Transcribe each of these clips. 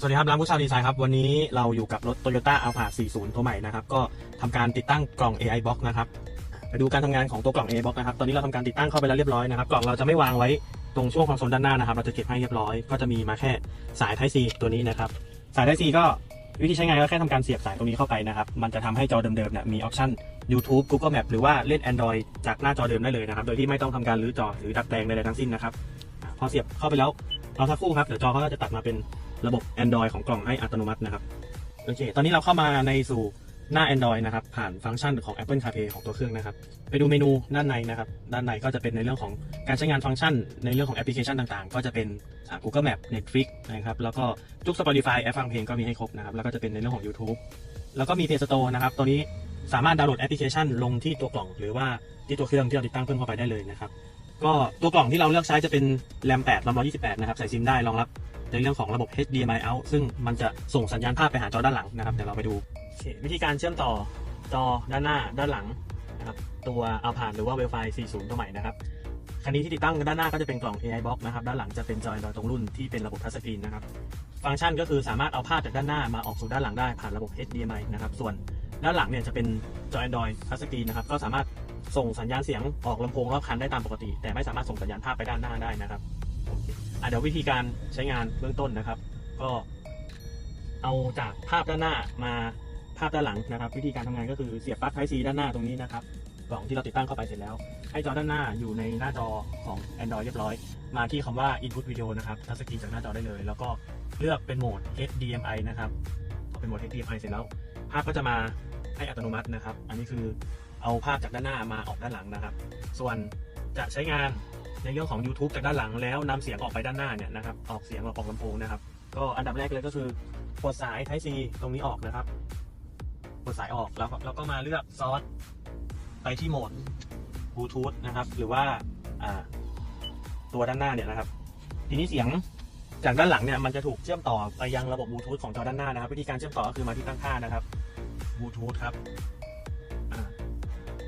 สวัสดีครับร้านผู้ชาวดีไซน์ครับ วันนี้เราอยู่กับรถ Toyota Alpha 40 ตัวใหม่นะครับ ก็ทำการติดตั้งกล่อง AI Box นะครับไปดูการทำงานของตัวกล่อง AI Box นะครับ ตอนนี้เราทำการติดตั้งเข้าไปแล้วเรียบร้อยนะครับ กล่องเราจะไม่วางไว้ตรงช่วงคอนโซลด้านหน้านะครับ เราจะเก็บให้เรียบร้อย ก็จะมีมาแค่สาย Type C ตัวนี้นะครับ สาย Type C ก็วิธีใช้งานก็แค่ทำการเสียบสายตรงนี้เข้าไปนะครับ มันจะทำให้จอเดิมๆเนี่ยมีออปชั่น YouTube Google Map หรือว่าเล่น Android จากหน้าจอเดิมได้เลยนะครับ โดยที่ไม่ต้องทำการรื้อจอหรือดัดแปลงใดๆทั้งสิ้นนะครับ พอเสียบเข้าไปแล้วรอสักครู่ครับ เดี๋ยวจอเขาก็จะตัดมาเป็น ระบบ Android ของกล่องให้อัตโนมัตินะครับโอเค ตอนนี้เราเข้ามาในสู่หน้า Android นะครับ ผ่านฟังก์ชันของ Apple CarPlay ของตัวเครื่องนะครับ ไปดูเมนูด้านในนะครับ ด้านในก็จะเป็นในเรื่องของการใช้งานฟังก์ชัน ในเรื่องของแอปพลิเคชันต่างๆ ก็จะเป็น Google Map Netflix นะครับ แล้วก็ทุก Spotify แอปฟังเพลงก็มีให้ครบนะครับ แล้วก็จะเป็นในเรื่องของ YouTube แล้วก็มี Play Store นะครับ ตัวนี้สามารถดาวน์โหลดแอปพลิเคชันลงที่ตัวกล่อง หรือว่าที่ตัวเครื่องที่เราติดตั้งเพิ่มเข้าไปได้เลยนะครับ ก็ตัวกล่องที่เราเลือกใช้จะเป็น RAM 8 RAM 128 นะครับ ใส่ซิมได้ รองรับ ในเรื่องของระบบ HDMI out ซึ่งมันจะส่งสัญญาณภาพไปหาจอด้านหลังนะครับเดี๋ยวเราไปดู วิธีการเชื่อมต่อจอด้านหน้าด้านหลังนะครับตัวเอาผ่านหรือว่า Wi-Fi 40 ตัวใหม่นะครับคันนี้ที่ติดตั้งด้านหน้าก็จะเป็นกล่อง AI box นะครับด้านหลังจะเป็นจอ Android ตรงรุ่นที่เป็นระบบทัชสกรีนนะครับฟังก์ชันก็คือสามารถเอาภาพจากด้านหน้ามาออกสู่ด้านหลังได้ผ่านระบบ HDMI นะครับส่วนด้านหลังเนี่ยจะเป็นจอ Android ทัชสกรีนนะครับก็สามารถส่งสัญญาณเสียงออกลำโพงรอบคันได้ตามปกติ แต่ไม่สามารถส่งสัญญาณภาพไปด้านหน้าได้นะครับ อะเดี๋ยววิธีการใช้งานเบื้องต้นนะครับ ก็เอาจากภาพด้านหน้ามาภาพด้านหลังนะครับ วิธีการทำงานก็คือเสียบปลั๊ก Type C ด้านหน้าตรงนี้นะครับกล่องที่เราติดตั้งเข้าไปเสร็จแล้ว ให้จอด้านหน้าอยู่ในหน้าจอของ Android เรียบร้อย มาที่คำว่า Input Video นะครับทัชสกรีนจากหน้าจอได้เลย แล้วก็เลือกเป็นโหมด HDMI นะครับพอเป็นโหมด HDMI เสร็จแล้ว ภาพก็จะมาให้อัตโนมัตินะครับ อันนี้คือเอาภาพจากด้านหน้ามาออกด้านหลังนะครับ ส่วนจะใช้งาน ในเรื่องของ YouTube จากด้านหลังแล้วนำเสียงออกไปด้านหน้าเนี่ยนะครับออกเสียงออกลำโพงนะครับ ก็อันดับแรกเลยก็คือกดสาย Type C ตรงนี้ออกนะครับกดสายออกแล้วก็แล้วก็มาเลือกซอสไปที่โหมดบลูทูธนะครับ หรือว่าตัวด้านหน้าเนี่ยนะครับ ทีนี้เสียงจากด้านหลังเนี่ยมันจะถูกเชื่อมต่อไปยังระบบบลูทูธของจอด้านหน้านะครับ วิธีการเชื่อมต่อก็คือมาที่ตั้งค่านะครับบลูทูธครับ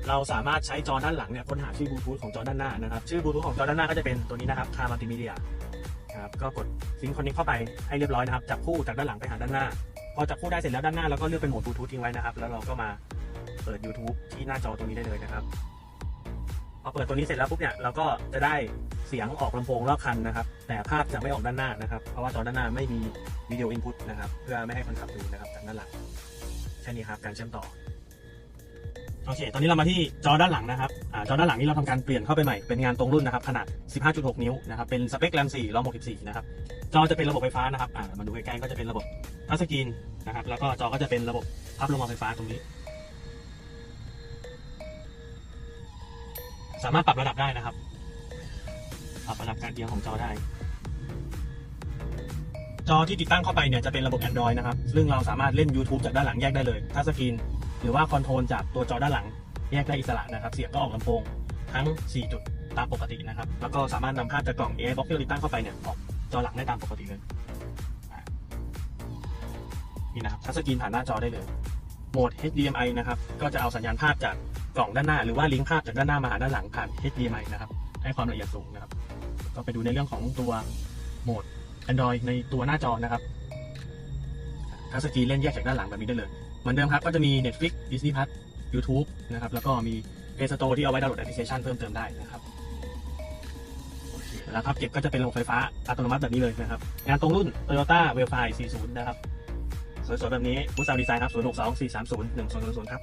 เราสามารถใช้จอด้านหลังเนี่ยค้นหาชื่อบลูทูธของจอด้านหน้านะครับชื่อบลูทูธของจอด้านหน้าก็จะเป็นตัวนี้นะครับคามัลติมีเดียครับก็กดซิงค์คอนเนคเข้าไปให้เรียบร้อยนะครับจับคู่จากด้านหลังไปหาด้านหน้า พอจับคู่ได้เสร็จแล้วด้านหน้าเราก็เลือกเป็นโหมดบลูทูธทิ้งไว้นะครับแล้วเราก็มาเปิด YouTube ที่หน้าจอตรงนี้ได้เลยนะครับพอเปิดตัวนี้เสร็จแล้วปุ๊บเนี่ยเราก็จะได้เสียงออกลำโพงรอบคันนะครับ แต่ภาพจะไม่ออกด้านหน้านะครับ เพราะว่าจอด้านหน้าไม่มีวิดีโออินพุตนะครับ เพื่อไม่ให้คนขับดูนะครับจากด้านหลังแค่นี้ครับการเชื่อมต่อ โอเค ตอนนี้เรามาที่จอด้านหลังนะครับอจอด้านหลังนี้เราทำการเปลี่ยนเข้าไปใหม่ เป็นงานตรงรุ่นนะครับ ขนาด 15.6 นิ้วนะครับ เป็นสเปคแรม4 164 นะครับ จอจะเป็นระบบไฟฟ้านะครับมาดูใกล้ๆก็จะเป็นระบบทัชสกรีนนะครับ แล้วก็จอก็จะเป็นระบบพับลงมาไฟฟ้าตรงนี้ สามารถปรับระดับได้นะครับ ปรับระดับการเอียงของจอได้ จอที่ติดตั้งเข้าไปเนี่ยจะเป็นระบบ Android นะครับ ซึ่งเราสามารถเล่น YouTube จากด้านหลังแยกได้เลยทัชสกรีน หรือว่าคอนโทรลจากตัวจอด้านหลัง แยกได้อิสระนะครับ เสียงก็ออกลำโพงทั้ง 4 จุดตามปกตินะครับ แล้วก็สามารถนำภาพจากกล่อง AI Box ที่เราติดตั้งเข้าไปเนี่ยออกจอหลังได้ตามปกติเลยนี่นะครับทัชสกรีนผ่านหน้าจอได้เลย โหมด HDMI นะครับ ก็จะเอาสัญญาณภาพจากกล่องด้านหน้า หรือว่าลิงก์ภาพจากด้านหน้ามาหาด้านหลังผ่าน HDMI นะครับ ให้ความละเอียดสูงนะครับ ก็ไปดูในเรื่องของตัวโหมด Android ในตัวหน้าจอนะครับทัชสกรีนเล่นแยกจากด้านหลังแบบนี้ได้เลย เหมือนเดิมครับก็จะมี Netflix Disney Plus YouTube นะครับแล้วก็มี Play Store ที่เอาไว้ดาวน์โหลดแอปพลิเคชันเพิ่มเติมได้นะครับแล้วครับเก็บก็จะเป็นระบบไฟฟ้าอัตโนมัติแบบนี้เลยนะครับ งานตรงรุ่น Toyota w e l f i 40 นะครับ สวยๆ แบบนี้บูธซาวดีไซน์ครับ 062 430 1000 ครับ